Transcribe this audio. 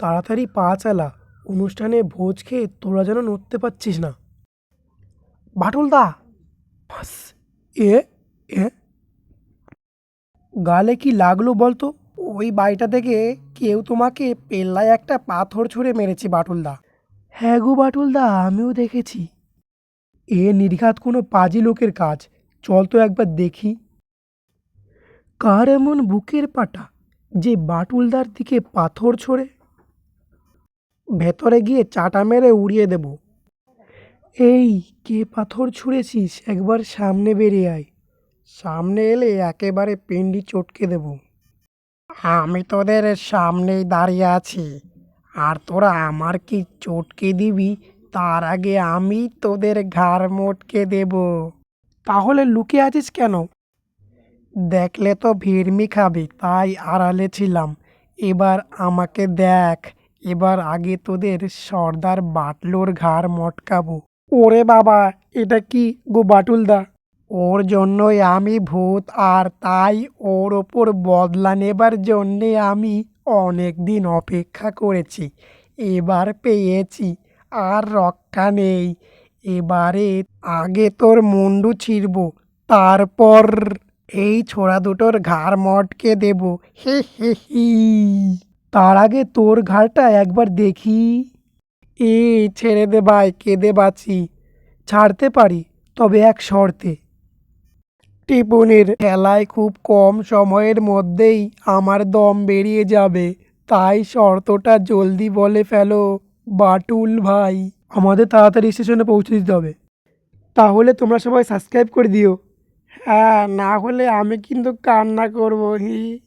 তাড়াতাড়ি পা চালা, অনুষ্ঠানে ভোজ খেয়ে তোরা যেন নড়তে পারছিস না। বাটুলদা! এ এ। গালে কি লাগল বলতো? ওই বাড়িটা থেকে কেউ তোমাকে পেল্লায় একটা পাথর ছুঁড়ে মেরেছে বাটুলদা। হ্যাঁ গো বাটুলদা, আমিও দেখেছি। এ নির্ঘাত কোনো পাজি লোকের কাজ। চল তো একবার দেখি। কার এমন বুকের পাটা যে বাটুলদার দিকে পাথর ছোড়ে? ভেতরে গিয়ে চাটা মেরে উড়িয়ে দেব। এই, কে পাথর ছুঁড়েছিস? একবার সামনে বেরিয়ে আয়। সামনে এলে একেবারে পিন্ডি চটকে দেব। আমি তোদের সামনেই দাঁড়িয়ে আছি। আর তোরা আমার কি চটকে দিবি? তার আগে আমি তোদের ঘাড় মোটকে দেব। তাহলে লুকিয়ে আছিস কেন? দেখলে তো ভিড়মি খাবি, তাই আড়ালে ছিলাম। এবার আমাকে দেখ। এবার আগে তোদের সর্দার বাটলোর ঘাড় মটকাবো। ওরে বাবা, এটা কি গো বাটুলদা? ওর জন্যই আমি ভূত, আর তাই ওর ওপর বদলা নেবার জন্যে আমি অনেক দিন অপেক্ষা করেছি, এবার পেয়েছি, আর রক্ষা নেই। এবারে আগে তোর মুন্ডু ছিঁড়ব, তারপর এই ছোড়া দুটোর ঘাড় মটকে দেব। হে হে, হি। তার আগে তোর ঘাড়টা একবার দেখি। এ ছেড়ে দে ভাই, কেঁদে বাঁচি। ছাড়তে পারি, তবে এক শর্তে। টিপুনির খেলায় খুব কম সময়ের মধ্যেই আমার দম বেরিয়ে যাবে। তাই শর্তটা জলদি বলে ফেলো, বাটুল ভাই। আমাদের তাড়াতাড়ি স্টেশনে পৌঁছে দিতে হবে। তাহলে তোমরা সবাই সাবস্ক্রাইব করে দিও। হ্যাঁ না হলে আমি কিন্তু কান্না করব, হি।